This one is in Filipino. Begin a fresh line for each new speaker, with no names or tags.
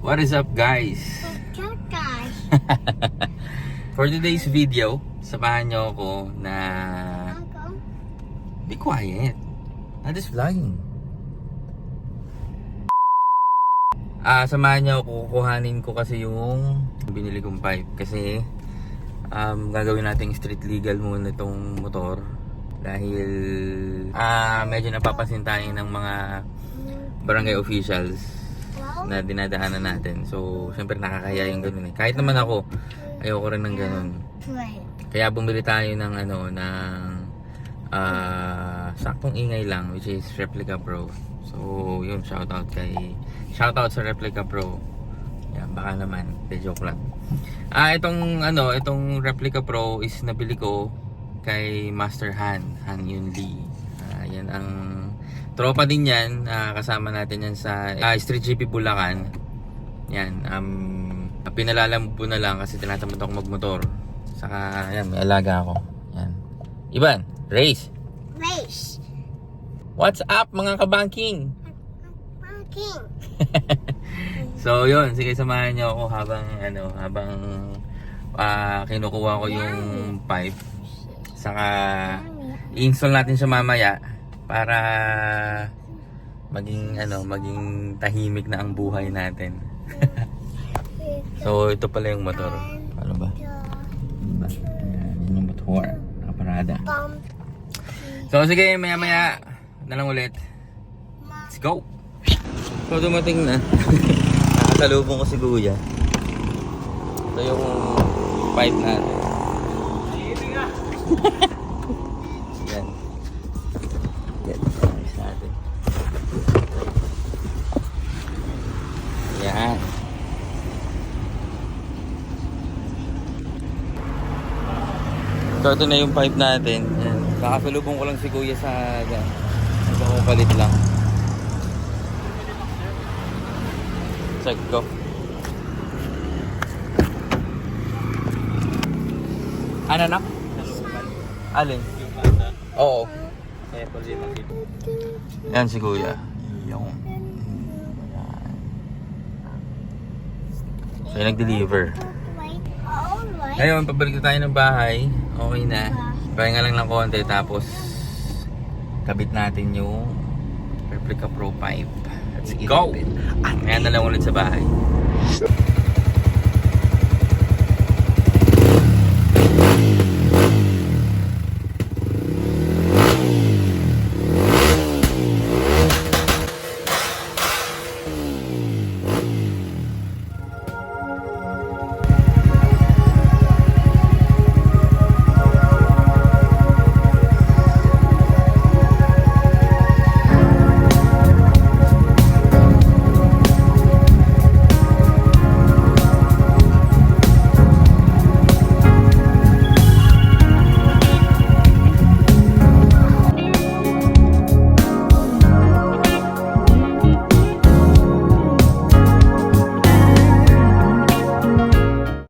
What is up guys?
Cute guys.
For today's video, samahan nyo ako na
Uncle.
be quiet. That is vlogging. Ah, samahan nyo ako, kukuhanin ko kasi yung binili kong pipe kasi um, gagawin nating street legal muna itong motor dahil ah medyo napapansin tayo ng mga barangay officials. Na dinadaanan natin. So, syempre nakakaya yung ganun eh. Kahit naman ako, ayoko rin ng ganun. Kaya bumili tayo ng ano, ng ah saktong ingay lang, which is Replica Pro. So, yun, shoutout kay, shoutout sa Replica Pro. Yan, baka naman, de joke lang. Ah, itong ano, itong Replica Pro is nabili ko kay Master Han, Han Yun Lee. Ah, yan ang tropa din yan, ah, kasama natin yan sa ah, Street GP Bulacan. Yan, um, pinalalam po na lang kasi tinatamad ako magmotor. Saka, yan, may alaga ako. Yan. Iban, race.
Race.
What's up mga kabangking?
Parking.
So, yun, sige samahan niyo ako habang ano, habang ah, kinukuha ko yung pipe. Saka i-install natin siya mamaya para maging ano, maging tahimik na ang buhay natin. so, ito pala yung motor. Ano ba? Diba? Yung motor. Nakaparada.
Bum.
So, sige, maya maya na lang ulit. Let's go! So, dumating na. Nakasalubong ko si Kuya. Ito yung pipe natin. Yan. So, ito na yung pipe natin. Yan. Nakasalubong ko lang si Kuya sa... Yan. Nagpapalit lang. Check ko. Ano na? Alin? Oo. Yan si Kuya. Yung. So, yung nag-deliver. Ngayon, pabalik na tayo ng bahay. Okay na. Pahinga lang ng konti tapos kabit natin yung Replica Pro 5. Let's go! Ngayon na lang ulit sa bahay.